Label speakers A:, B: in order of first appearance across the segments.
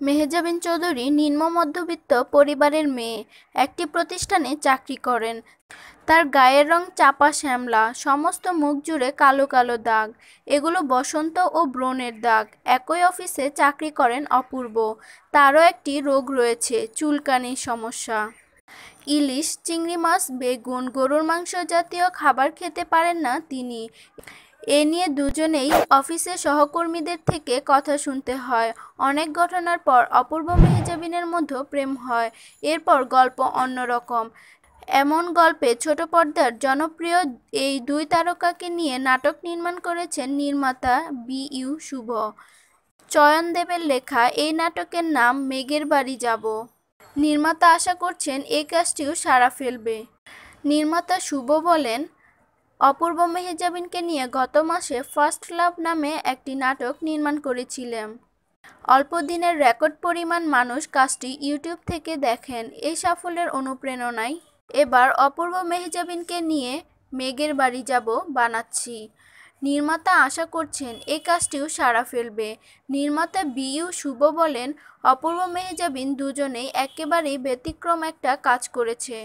A: মেহজাবিন চৌধুরী নিম্ন মধ্যবিত্ত পরিবারের মেয়ে, একটি প্রতিষ্ঠানে চাকরি করেন। তার গায়ের রং চাপা শ্যামলা, সমস্ত মুখ জুড়ে কালো কালো দাগ। এগুলো বসন্ত ও ব্রণের দাগ। একই অফিসে চাকরি করেন অপূর্ব। তারও একটি রোগ রয়েছে, চুলকানির সমস্যা। ইলিশ, চিংড়ি মাছ, বেগুন, গরুর মাংস জাতীয় খাবার খেতে পারেন না তিনি। এ নিয়ে দুজনেই অফিসের সহকর্মীদের থেকে কথা শুনতে হয়। অনেক ঘটনার পর অপূর্ব মেহজাবিনের মধ্যে প্রেম হয়। এরপর গল্প অন্যরকম। এমন গল্পে ছোট পর্দার জনপ্রিয় এই দুই তারকাকে নিয়ে নাটক নির্মাণ করেছেন নির্মাতা বি ইউ শুভ। চয়নদেবের লেখা এই নাটকের নাম মেঘের বাড়ি যাব নির্মাতা আশা করছেন এই কাজটিও সাড়া ফেলবে। নির্মাতা শুভ বলেন অপূর্ব মেহজাবিনকে নিয়ে গত মাসে ফার্স্ট লাভ নামে একটি নাটক নির্মাণ করেছিলেন। অল্প দিনের রেকর্ড পরিমাণ মানুষ কাজটি ইউটিউব থেকে দেখেন এই সাফল্যের অনুপ্রেরণায়। এবার অপূর্ব মেহজাবিনকে নিয়ে মেঘের বাড়ি যাব, বানাচ্ছি। নির্মাতা আশা করছেন এই কাজটিও সাড়া ফেলবে। নির্মাতা বিইউ শুভ বলেন, অপূর্ব মেহজাবিন দুজনেই একেবারেই ব্যতিক্রম একটা কাজ করেছে।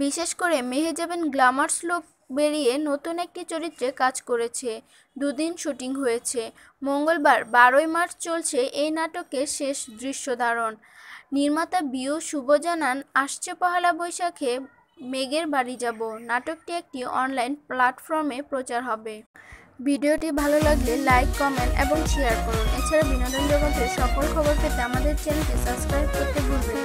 A: বিশেষ করে মেহজাবিন গ্ল্যামার্স লুক বেরিয়ে নতুন একটি চরিত্রে কাজ করেছে। দুদিন শুটিং হয়েছে। মঙ্গলবার, বারোই মার্চ চলছে এই নাটকের শেষ দৃশ্য ধারণ। নির্মাতা বিও শুভ জানান আসছে পহেলা বৈশাখে মেঘের বাড়ি যাব। নাটকটি একটি অনলাইন প্ল্যাটফর্মে প্রচার হবে। ভিডিওটি ভালো লাগলে লাইক, কমেন্ট এবং শেয়ার করুন। এছাড়া বিনোদন জগতের সকল খবর পেতে আমাদের চ্যানেলটি সাবস্ক্রাইব করতে ভুলবেন